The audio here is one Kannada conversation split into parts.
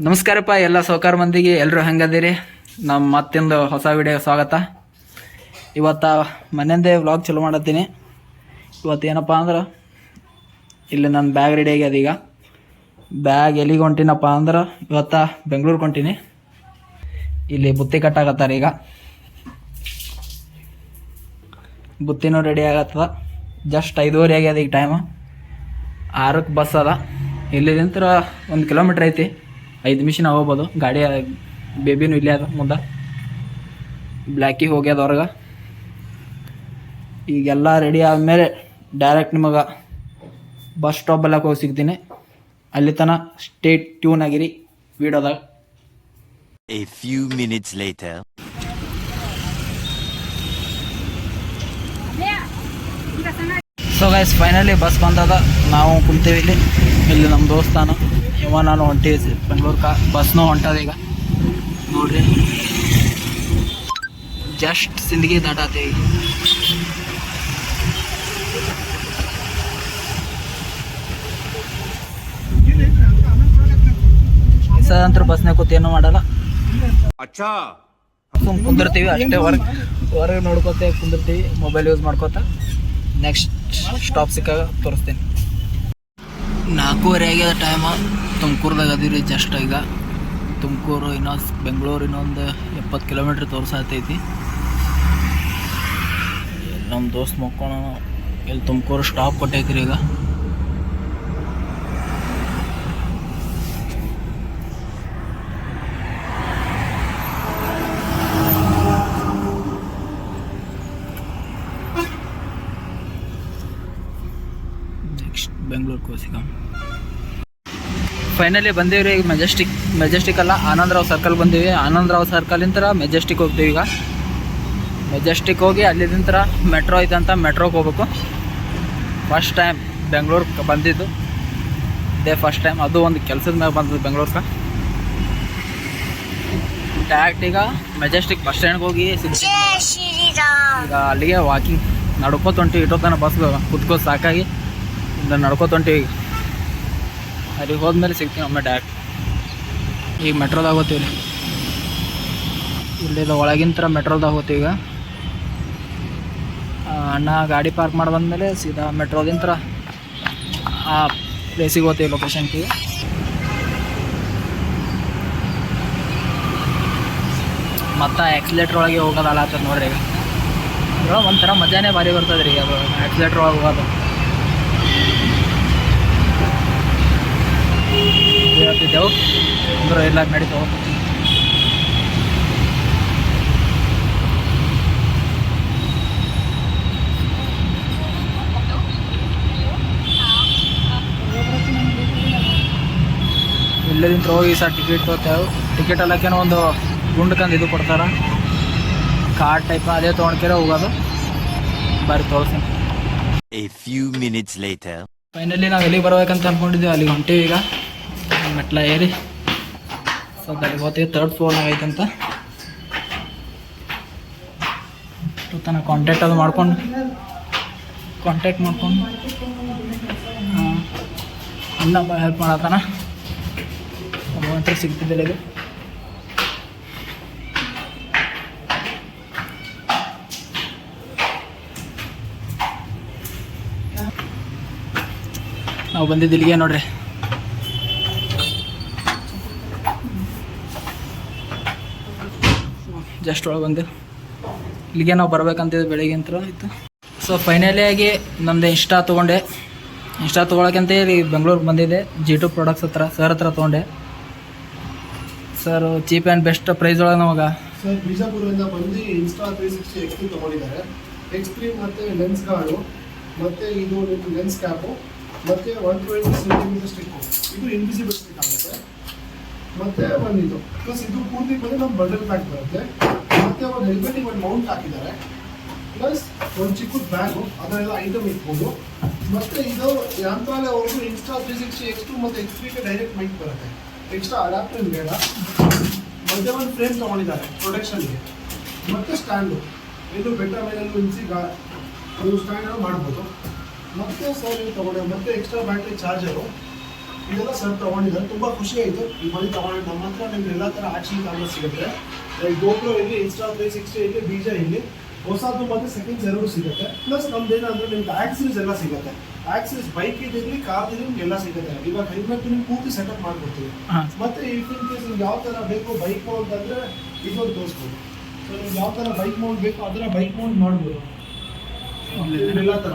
ನಮಸ್ಕಾರಪ್ಪ, ಎಲ್ಲ ಸೌಕಾರ ಮಂದಿಗೆ ಎಲ್ಲರೂ ಹೆಂಗದಿರಿ? ನಮ್ಮ ಮತ್ತೊಂದು ಹೊಸ ವಿಡಿಯೋ ಸ್ವಾಗತ. ಇವತ್ತ ಮನೆಯಿಂದೇ ವ್ಲಾಗ್ ಚಲೋ ಮಾಡತ್ತೀನಿ. ಇವತ್ತು ಏನಪ್ಪ ಅಂದ್ರೆ, ಇಲ್ಲಿ ನನ್ನ ಬ್ಯಾಗ್ ರೆಡಿ ಆಗ್ಯದ ಈಗ ಬ್ಯಾಗ್ ಎಲ್ಲಿಗೆ ಹೊಂಟಿನಪ್ಪ ಅಂದ್ರೆ, ಇವತ್ತ ಬೆಂಗಳೂರಿಗೆ ಹೊಂಟೀನಿ. ಇಲ್ಲಿ ಬುತ್ತಿ ಕಟ್ಟಾಕತ್ತಾರ ಈಗ. ಬುತ್ತಿನೂ ರೆಡಿ ಆಗತ್ತದ. ಜಸ್ಟ್ ಐದೂವರೆ ಆಗ್ಯದ ಈಗ ಟೈಮ್ ಆರಕ್ಕೆ ಬಸ್ ಅದ. ಇಲ್ಲಿಂತ್ರ ಒಂದು ಕಿಲೋಮೀಟ್ರ್ ಐತಿ. ಐದು ನಿಮಿಷ ನಾವು ಹೋಗ್ಬೋದು ಗಾಡಿ ಬೇಬಿನೂ ಇಲ್ಲೇ ಅದ ಮುಂದೆ. ಬ್ಲ್ಯಾಕಿಗೆ ಹೋಗ್ಯದ ಹೊರಗೆ. ಈಗೆಲ್ಲ ರೆಡಿ ಆದಮೇಲೆ ಡೈರೆಕ್ಟ್ ನಿಮಗೆ ಬಸ್ ಸ್ಟಾಪ್ ಎಲ್ಲ ಹೋಗಿ ಸಿಗ್ತೀನಿ. ಅಲ್ಲಿ ತನಕ ಸ್ಟೇಟ್ ಟ್ಯೂನ್ ಆಗಿರಿ ವೀಡಿಯೋದಾಗ. A few minutes later. So guys finally bus ಬಂದದ. ನಾವು ಕುಂತೀವಿ ಇಲ್ಲಿ. ಇಲ್ಲಿ ನಮ್ಮ ದೋಸ್ತಾನ. ಇವ ನಾನು ಹೊಂಟಿ ಬೆಂಗಳೂರು ಕಾ ಬಸ್ನೂ ಹೊಂಟದ ಈಗ. ನೋಡ್ರಿ. ಜಸ್ಟ್ ಸಿಂದಗಿ ದಾಟತೆ ಈಗ. ಸದಂತರ ಬಸ್ನಾಗ ಕೂತಿ ಏನು ಮಾಡಲ್ಲ. ಅಚ್ಚಾ. ಕುಂದಿರ್ತೀವಿ ಅಷ್ಟೇ ಹೊರಗೆ ಹೊರಗೆ ನೋಡ್ಕೋತೇವೆ ಕುಂದಿರ್ತೀವಿ ಮೊಬೈಲ್ ಯೂಸ್ ಮಾಡ್ಕೋತ. ನೆಕ್ಸ್ಟ್ ಸ್ಟಾಪ್ ಸಿಕ್ಕಾಗ ತೋರಿಸ್ತೀನಿ. ನಾಲ್ಕೂವರೆ ಆಗ್ಯದ ಟೈಮ ತುಮಕೂರ್ದಾಗ ಅದೀರಿ ಜಸ್ಟ್ ಈಗ. ತುಮಕೂರು ಇನ್ನೊಂದು ಬೆಂಗಳೂರು ಇನ್ನೊಂದು ಎಪ್ಪತ್ತು ಕಿಲೋಮೀಟ್ರ್ ತೋರಿಸೈತಿ ನಮ್ಮ ದೋಸ್ತ್ ಮಕ್ಕೋಣ ಇಲ್ಲಿ ತುಮಕೂರು ಸ್ಟಾಪ್ ಕೊಟ್ಟೈತ್ರಿ ಈಗ. ನೆಕ್ಸ್ಟ್ ಬೆಂಗಳೂರು ಕೋಸಿಗಮ್ ಫೈನಲಿ ಬಂದೀವ್ರಿ ಈಗ ಮೆಜೆಸ್ಟಿಕ್ ಮೆಜೆಸ್ಟಿಕ್ ಅಲ್ಲ ಆನಂದರಾವ್ ಸರ್ಕಲ್ ಬಂದೀವಿ. ಆನಂದರಾವ್ ಸರ್ಕಲಿಂದ ಮೆಜೆಸ್ಟಿಕ್ ಹೋಗ್ತೀವಿ ಈಗ. ಮೆಜೆಸ್ಟಿಕ್ ಹೋಗಿ ಅಲ್ಲಿದಿಂತ್ರ ಮೆಟ್ರೋ ಐತಂತ ಮೆಟ್ರೋಗೆ ಹೋಗ್ಬೇಕು. ಫಸ್ಟ್ ಟೈಮ್ ಬೆಂಗಳೂರು ಬಂದಿದ್ದು. ಇದೇ ಫಸ್ಟ್ ಟೈಮ್ ಅದು ಒಂದು ಕೆಲಸದ ಮೇಲೆ ಬಂದದ್ದು ಬೆಂಗಳೂರ್ಗೆ ಡೈರೆಕ್ಟ್ ಈಗ ಮೆಜೆಸ್ಟಿಕ್ ಬಸ್ ಸ್ಟ್ಯಾಂಡ್ಗೆ ಹೋಗಿ ಈಗ ಅಲ್ಲಿಗೆ ವಾಕಿಂಗ್ ನಡ್ಕೋತ ಹೊಂಟಿವಿ. ಇಟ್ಟೋತನ ಬಸ್ ಕುತ್ಕೋ ಸಾಕಾಗಿ. ಇಂದ ನಡ್ಕೋತ ಹೊಂಟಿವಿ ಈಗ ಅಲ್ಲಿಗೆ ಹೋದ್ಮೇಲೆ ಸಿಗ್ತೀವಿ ಒಮ್ಮೆ ಡೈರೆಕ್ಟ್ ಈಗ ಮೆಟ್ರೋದಾಗ ಹೋಗ್ತೀವಿ ಇಲ್ಲಿದ ಥರ ಮೆಟ್ರೋದಾಗ ಹೋಗ್ತೀವಿ ಈಗ. ಅಣ್ಣ ಗಾಡಿ ಪಾರ್ಕ್ ಮಾಡಿ ಬಂದಮೇಲೆ ಸೀದಾ ಮೆಟ್ರೋದಿಂತ್ರ ಆ ಪ್ಲೇಸಿಗೆ ಹೋಗ್ತೀವಿ ಲೊಕೇಶನ್ಗೆ ಮತ್ತು ಆಕ್ಸಿಲೇಟ್ರ್ ಒಳಗೆ ಹೋಗೋದಲ್ಲ ಆತದ ನೋಡ್ರಿ ಈಗ. ಒಂಥರ ಮಜಾನೇ ಭಾರಿ ಬರ್ತದೆ ರೀ ಅದು ಆಕ್ಸಿಲೇಟ್ರ್ ಒಳಗೆ ಹೋಗೋದು. ಹೇಳ್ತಿದ್ದೆವು ಅಂದ್ರೆ ಎಲ್ಲ ನಡೀತಾವ ಇಲ್ಲದಿಂದ ಹೋಗಿ ಸರ್ ಟಿಕೆಟ್ ತೊಗೊತೇವೆ. ಟಿಕೆಟ್ ಎಲ್ಲಕ್ಕೇನೋ ಒಂದು ಗುಂಡ್ಕಂದು ಇದು ಕೊಡ್ತಾರೆ. ಕಾರ್ಡ್ ಟೈಪ್ ಅದೇ ತೊಗೊಂಡ್ಕೆರೆ ಹೋಗೋದು. ಬಾರಿ ತೋರಿಸ್ತೀನಿ. A few minutes later. Finally ನಾವು ಎಲ್ಲಿಗೆ ಬರ್ಬೇಕಂತ ಅಂದ್ಕೊಂಡಿದ್ದೀವಿ ಅಲ್ಲಿಗೆ ಹೊಂಟೀವಿ ಈಗ. ಮೆಟ್ಲ ಏರಿ. ಸೊ ಅಲ್ಲಿಗೆ ಗೊತ್ತಿಗೆ ತರ್ಡ್ ಫ್ಲೋರ್ನಾಗ ಐತಂತ. ತನ ಕಾಂಟ್ಯಾಕ್ಟ್ ಅದು ಮಾಡ್ಕೊಂಡು ಕಾಂಟ್ಯಾಕ್ಟ್ ಮಾಡ್ಕೊಂಡು ಇನ್ನೊಬ್ಬ ಹೆಲ್ಪ್ ಮಾಡತ್ತಾನ. ಒಬ್ಬ ಸಿಗ್ತಿದ್ದಿಲ್ಲ ಇದು. ನಾವು ಬಂದಿದ್ದಿಲ್ಲಿಗೆ ನೋಡ್ರಿ. ಜಸ್ಟ್ ಒಳಗೆ ಬಂದು. ಇಲ್ಲಿಗೆ ನಾವು ಬರ್ಬೇಕಂತಿದ್ದೆ ಬೆಳಿಗ್ಗೆ ಅಂತ ಆಯಿತು. ಸೊ ಫೈನಲಿ ಆಗಿ ನಮ್ಮದು ಇನ್ಸ್ಟಾ ತೊಗೊಂಡೆ. ಇನ್ಸ್ಟಾ ತೊಗೊಳಕ್ಕಂತ ಹೇಳಿ ಬೆಂಗಳೂರಿಗೆ ಬಂದಿದ್ದೆ. ಜಿ ಟು ಪ್ರಾಡಕ್ಟ್ಸ್ ಹತ್ರ ಸರ್ ಹತ್ರ ತೊಗೊಂಡೆ. Sir cheap and best price ಒಳಗೆ ನಮಗೆ. ಸರ್ ಇನ್ಸ್ಟಾ ಇದು ಲೆನ್ಸ್ ಕ್ಯಾಪು ಮತ್ತೆ ಒನ್ ಟ್ವೆಂಟಿ ಸೆಂಟಿಮೀಟರ್ ಸ್ಟಿಕ್ಕು ಇದು ಇನ್ವಿಸಿಬಲ್ ಸ್ಟಿಕ್ ಆಗುತ್ತೆ. ಮತ್ತೆ ಒಂದು ಇದು. ಪ್ಲಸ್ ಇದು ಪೂರ್ತಿ ಬಂದು ನಮ್ಮ ಬಂಡಲ್ ಪ್ಯಾಕ್ ಬರುತ್ತೆ. ಮತ್ತೆ ಒಂದು ಹೆಲ್ಮೆಟಿಗೆ ಒಂದು ಮೌಂಟ್ ಹಾಕಿದ್ದಾರೆ. ಪ್ಲಸ್ ಒಂದು ಚಿಕ್ಕ ಬ್ಯಾಗು ಅದನ್ನೆಲ್ಲ ಐಟಮ್ ಇಟ್ಬೋದು. ಮತ್ತೆ ಇದು ಯಂತ್ರಾಲಯವರೆಗೂ Insta three sixty X two ಮತ್ತು ಎಕ್ಸ್ ತ್ರೀಗೆ ಡೈರೆಕ್ಟ್ ಮೈಕ್ ಬರುತ್ತೆ. ಎಕ್ಸ್ಟ್ರಾ ಅಡಾಪ್ಟರ್ ಬೇಡ ಮತ್ತೆ ಒಂದು ಫ್ರೇಮ್ ತಗೊಂಡಿದ್ದಾರೆ ಪ್ರೊಟೆಕ್ಷನ್ಗೆ ಮತ್ತೆ ಸ್ಟ್ಯಾಂಡು ಇದು ಬೆಟ್ಟ ಮೇಲೆ ಇಂಚಿ ಗಾ ಅದು ಸ್ಟ್ಯಾಂಡ್ ಮಾಡ್ಬೋದು. ಮತ್ತೆ ಸರ್ ತಗೊಂಡೆ, ಮತ್ತೆ ಎಕ್ಸ್ಟ್ರಾ ಬ್ಯಾಟ್ರಿ ಚಾರ್ಜರು ಇದೆಲ್ಲ ಸರ್ ತಗೊಂಡಿದ್ದಾರೆ ತುಂಬಾ ಖುಷಿ ಆಯಿತು. ಈ ಮನೆ ತಗೊಂಡು ನಮ್ಮ ಹತ್ರ ನಿಮ್ಗೆ ಎಲ್ಲ ತರ ಆಕ್ಷನ್ ಕ್ಯಾಮ್ರಾ ಸಿಗುತ್ತೆ. ಗೋಪ್ರೋ ಇಲ್ಲಿ ಇನ್ಸ್ಟಾ ತ್ರೀ ಸಿಕ್ಸ್ಟಿ ಇಲ್ಲಿ ಬೀಜ ಇಲ್ಲಿ. ಹೊಸದು ಮತ್ತೆ ಸೆಕೆಂಡ್ ಎರಡು ಸಿಗುತ್ತೆ. ಪ್ಲಸ್ ನಮ್ದು ಏನಂದ್ರೆ ನಿಮ್ಗೆ ಆಕ್ಸಿಸ್ ಎಲ್ಲ ಸಿಗುತ್ತೆ. ಆಕ್ಸಿಸ್ ಬೈಕ್ ಇದಿರಲಿ ಕಾರ್ ನಿಮ್ಗೆ ಎಲ್ಲ ಸಿಗುತ್ತೆ. ಇವಾಗ ಹೆಲ್ಮೆಟ್ ನಿಮ್ಗೆ ಪೂರ್ತಿ ಸೆಟಪ್ ಮಾಡ್ಕೊಡ್ತೀವಿ. ಮತ್ತೆ ಇಫ್ ಇನ್ ಕೇಸ್ ನಿಮ್ಗೆ ಯಾವ ಥರ ಬೇಕು ಬೈಕ್ ಅಂದರೆ ಇದೊಂದು ತೋರಿಸ್ಬೋದು. ಸೊ ನಿಮ್ಗೆ ಯಾವ ಥರ ಬೈಕ್ ಮೌಂಟ್ ಬೇಕು ಅದರ ಬೈಕ್ ಮೌಂಟ್ ಮಾಡ್ಬೋದು. ಎಲ್ಲ ಥರ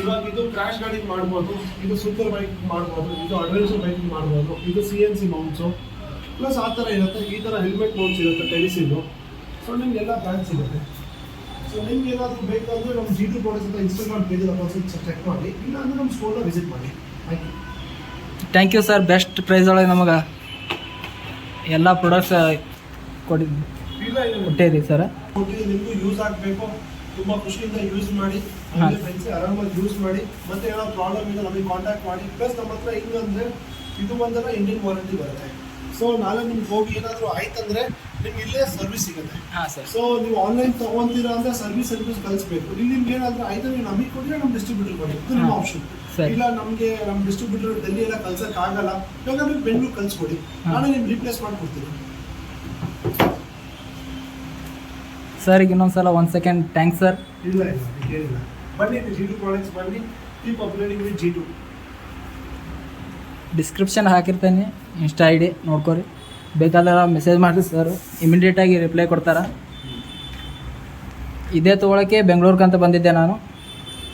ಇವಾಗ ಇದು ಕ್ರಾಶ್ ಗಾಡಿ ಮಾಡ್ಬೋದು ಇದು ಸೂಪರ್ ಬೈಕ್ ಮಾಡ್ಬೋದು ಇದು ಅಡ್ವೆಂಚರ್ ಬೈಕ್ ಮಾಡ್ಬೋದು ಇದು C N C mounts plus ಆ ಥರ ಇರುತ್ತೆ ಈ ಥರ ಹೆಲ್ಮೆಟ್ ಮೌಂಟ್ಸ್ ಇರುತ್ತೆ ಟೆಲಿಸಿದು ಸೊ ನಿಮ್ಗೆಲ್ಲ ಬ್ರ್ಯಾಂಡ್ ಸಿಗುತ್ತೆ ಸೊ ನಿಮ್ಗೆ ಏನಾದರೂ ಬೇಕಂದ್ರೆ ನಮ್ಮ ಜಿ ಟು ಪ್ರಾಡಕ್ಟ್ಸ್ ಅಂತ ಇನ್ಸ್ಟಾಗ್ರಾಮ್ ಪೇಜ್ ಚೆಕ್ ಮಾಡಿ. ಇಲ್ಲ ಅಂದ್ರೆ ನಮ್ಮ ಸ್ಟೋರ್ನ ವಿಸಿಟ್ ಮಾಡಿ. Thank you thank you sir best price ಒಳಗೆ ನಮಗೆ ಎಲ್ಲ ಪ್ರಾಡಕ್ಟ್ಸ್ ಕೊಡಿ ಕೊಟ್ಟಿದ್ದೀವಿ ಸರ್ ನಿಮಗೂ ಯೂಸ್ ಆಗಬೇಕು. ತುಂಬಾ ಖುಷಿಯಿಂದ ಯೂಸ್ ಮಾಡಿ. ಫ್ರೆಂಡ್ಸ್ ಆರಾಮಾಗಿ ಯೂಸ್ ಮಾಡಿ ಮತ್ತೆ ಏನೋ ಪ್ರಾಬ್ಲಮ್ ಇದೆ ನಮಗೆ ಕಾಂಟ್ಯಾಕ್ಟ್ ಮಾಡಿ. ಪ್ಲಸ್ ನಮ್ಮ ಹತ್ರ ಹಿಂಗಂದ್ರೆ ಇದು ಒಂದಲ್ಲ ಇಂಡಿಯನ್ ವಾರಂಟಿ ಬರುತ್ತೆ. ಸೊ ನಾಳೆ ನಿಮ್ಗೆ ಹೋಗಿ ಏನಾದರೂ ಆಯ್ತಂದ್ರೆ ನಿಮ್ಗೆ ಇಲ್ಲೇ ಸರ್ವಿಸ್ ಸಿಗುತ್ತೆ. ಸೊ ನೀವು ಆನ್ಲೈನ್ ತಗೊಂತೀರಾ ಅಂದ್ರೆ ಸರ್ವಿಸ್ ಸರ್ವಿಸ್ ಕಳಿಸ್ಬೇಕು. ಇಲ್ಲಿ ನಿಮ್ಗೆ ಏನಾದ್ರೂ ಆಯ್ತು ನೀವು ನಮಗೆ ಕೊಟ್ಟರೆ ನಮ್ಮ ಡಿಸ್ಟ್ರಿಬ್ಯೂಟರ್ ಕೊಡಿ. ಇದು ನಿಮ್ಮ ಆಪ್ಷನ್. ಇಲ್ಲ ನಮಗೆ ನಮ್ಮ ಡಿಸ್ಟ್ರಿಬ್ಯೂಟರ್ ಡೆಲ್ಲಿ ಎಲ್ಲ ಕಲ್ಸಕ್ ಆಗಲ್ಲ. ಇವಾಗ ಬೆಂಗಳೂರು ಕಳ್ಸ್ಕೊಡಿ. ನಾನು ನಾಳೆ ನಿಮ್ಗೆ ರಿಪ್ಲೇಸ್ ಮಾಡ್ಕೊಡ್ತೀನಿ. ಸರ್ ಈಗ ಇನ್ನೊಂದು ಸಲ ಒಂದು ಸೆಕೆಂಡ್ ಥ್ಯಾಂಕ್ಸ್ ಸರ್ ಇಲ್ಲ ಇಲ್ಲ ಬನ್ನಿ ಜಿ ಟು ಪ್ರಾಡಕ್ಟ್ಸ್ ಬನ್ನಿ. Keep upgrading with G two description ಹಾಕಿರ್ತೇನೆ insta I D ನೋಡ್ಕೊರಿ. ಬೇಕಾದ್ರೆ ಮೆಸೇಜ್ ಮಾಡಿರಿ ಸರ್ ಇಮಿಡಿಯೇಟಾಗಿ ರಿಪ್ಲೈ ಕೊಡ್ತಾರೆ. ಇದೇ ತೊಗೊಳಕ್ಕೆ ಬೆಂಗಳೂರಿಗೆ ಬಂದಿದ್ದೆ ನಾನು.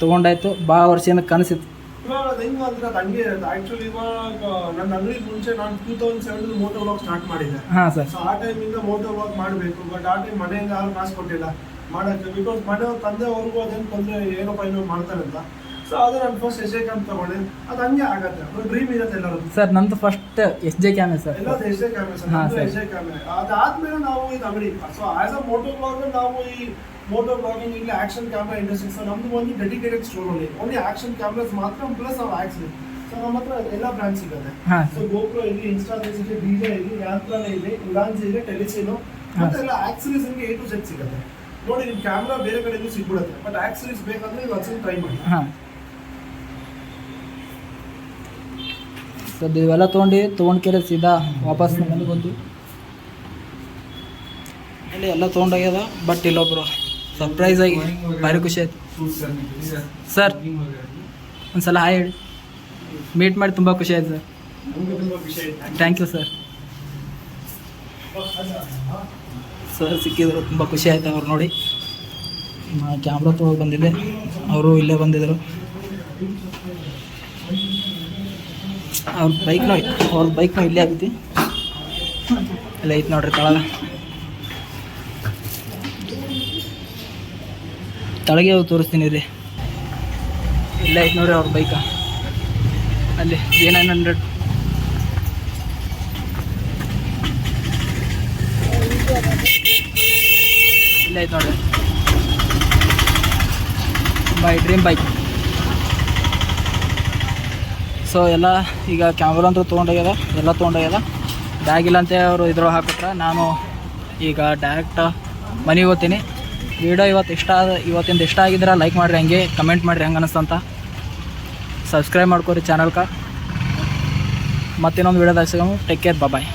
ತೊಗೊಂಡಾಯ್ತು. ಭಾಳ ವರ್ಷದಿಂದ ಕನಸಿತ್ತು. ಇವಾಗ ಅದು ಹೆಂಗೆ ಅಂದ್ರೆ ಅದು ಹಂಗೆ ಇರುತ್ತೆ. ಆ್ಯಕ್ಚುಲಿ ಇವಾಗ ನನ್ನ ಅಂಗಡಿ ಮುಂಚೆ ನಾನು two thousand seven moto vlog start ಮಾಡಿದ್ದೆ. ಹಾಂ ಸರ್ ಸೊ ಆ ಟೈಮಿಂದ ಮೋಟೋ ವ್ಲಾಗ್ ಮಾಡಬೇಕು ಬಟ್ ಆ ಟೈಮ್ ಮನೆಯಿಂದ ಯಾರು ಕಾಸು ಕೊಟ್ಟಿಲ್ಲ. ಮಾಡೋಕ್ಕೆ ಬಿಕಾಸ್ ಮನೆಯವ್ರ ತಂದೆವರೆಗೂ ಅದೇನು ತೊಂದರೆ ಏನಪ್ಪ ಏನೋ ಮಾಡ್ತಾರೆ ಅಂತ. ಸೊ ಅದು ನಾನು ಫಸ್ಟ್ ಎಸ್ ಜೆ ಕ್ಯಾಮ್ ತಗೊಂಡೆ. ಅದು ಹಂಗೆ ಆಗತ್ತೆ. ಒಂದು ಡ್ರೀಮ್ ಇರುತ್ತೆ ಎಲ್ಲರೂ ಸರ್ ನಂದು first S J cam sir ಎಲ್ಲದು S J cam sir S J cam ಅದಾದ್ಮೇಲೆ ನಾವು ಇದು ಅಂಗಡಿ so as a moto blogger ನಾವು ಈ ಮೋಟೋ ಬ್ಲಾಗಿಂಗ್ ಇಲ್ಲಿ ಆಕ್ಷನ್ ಕ್ಯಾಮ್ರಾ ಇಂಡಸ್ಟ್ರಿ ಸೊ ನಮ್ದು ಒಂದು dedicated store only only action cameras ಮಾತ್ರ ಪ್ಲಸ್ ಅವ್ರ ಆಕ್ಷನ್ ಸೊ ನಮ್ಮ ಹತ್ರ ಎಲ್ಲ ಬ್ರ್ಯಾಂಡ್ ಸಿಗುತ್ತೆ. ಸೊ ಗೋಪ್ರೋ ಇಲ್ಲಿ ಇನ್ಸ್ಟಾ ಇದೆ ಡಿಜೆ ಇಲ್ಲಿ ಯಾಂತ್ರನ ಇದೆ ಉಡಾನ್ಸ್ ಇದೆ ಟೆಲಿಸಿನ್ ಮತ್ತೆ ಎಲ್ಲ ಆಕ್ಸರೀಸ್ ನಿಮಗೆ ಏ ಟು ಸೆಟ್ ಸಿಗುತ್ತೆ. ನೋಡಿ ನಿಮ್ ಕ್ಯಾಮ್ರಾ ಬೇರೆ ಕಡೆ ಸಿಗ್ಬಿಡುತ್ತೆ. ಬಟ್ ಆಕ್ಸರೀಸ್ ಬೇಕಂದ್ರೆ ನೀವು ಒಂದ್ಸಲ ಟ್ರೈ ಮಾಡಿ. ಸರ್ ಇವೆಲ್ಲ ತೊಗೊಂಡು ತೊಗೊಂಡ್ಕೆರೆ ಸೀದಾ ವಾಪಸ್ ಮನೆಗೆ ಬಂದು ಇಲ್ಲಿ ಎಲ್ಲ ತೊಗೊಂಡೋಗ್ಯದ ಬಟ್ ಇಲ್ಲೊಬ್ರು. ಸರ್ಪ್ರೈಸ್ ಆಗಿ ಭಾರಿ ಖುಷಿ ಆಯ್ತು. ಸರ್ ಒಂದು ಸಲ ಹಾಯ್ ಹೇಳಿ. ಮೀಟ್ ಮಾಡಿ ತುಂಬ ಖುಷಿ ಆಯ್ತು sir thank you sir sir ಸಿಕ್ಕಿದ್ರು, ತುಂಬ ಖುಷಿ ಆಯ್ತು ಅವ್ರು ನೋಡಿ. ಕ್ಯಾಮ್ರಾ ತೊಗೊಂಡು ಬಂದಿದ್ದೆ. ಅವರು ಇಲ್ಲೇ ಬಂದಿದ್ದರು ಅವ್ರ ಬೈಕ್ನೂ ಅವ್ರ ಬೈಕ್ನೂ ಇಲ್ಲೇ ಆಗುತ್ತೆ. ಇಲ್ಲ ಐತೆ ನೋಡ್ರಿ, ತಳಗ. ತಳಗೆ ತೋರಿಸ್ತೀನಿ ರೀ. ಇಲ್ಲ ಐತೆ ನೋಡ್ರಿ ಅವ್ರ ಬೈಕ ಅಲ್ಲಿ, ಏ ನೈನ್ ಹಂಡ್ರೆಡ್ ಇಲ್ಲ ಐತೆ ನೋಡ್ರಿ ಬೈ ಡ್ರೀಮ್ ಬೈಕ್ ಸೊ ಎಲ್ಲ ಈಗ ಕ್ಯಾಮ್ರ ಅಂತೂ ತೊಗೊಂಡೋಗ್ಯದ, ಎಲ್ಲ ತೊಗೊಂಡೋಗ್ಯದ. ಬ್ಯಾಗ್ ಇಲ್ಲ ಅಂತ ಅವರು ಇದ್ರೊಳಗೆ ಹಾಕಿಟ್ರೆ ನಾನು ಈಗ ಡೈರೆಕ್ಟ್ ಮನೆಗೆ ಹೋಗ್ತೀನಿ. ವಿಡಿಯೋ ಇವತ್ತು ಇಷ್ಟ ಆದ ಇವತ್ತಿಂದ ಇಷ್ಟ ಆಗಿದ್ರೆ ಲೈಕ್ ಮಾಡಿರಿ, ಹಂಗೆ ಕಮೆಂಟ್ ಮಾಡಿರಿ, ಹೆಂಗೆ ಅನಿಸ್ತಂತ. ಸಬ್ಸ್ಕ್ರೈಬ್ ಮಾಡ್ಕೊರಿ ಚಾನಲ್ಕ ಮತ್ತಿನ್ನೊಂದು ವಿಡಿಯೋದಾಗ ಸಿಗೋಣ. ಟೇಕ್ ಕೇರ್ ಬಾಯ್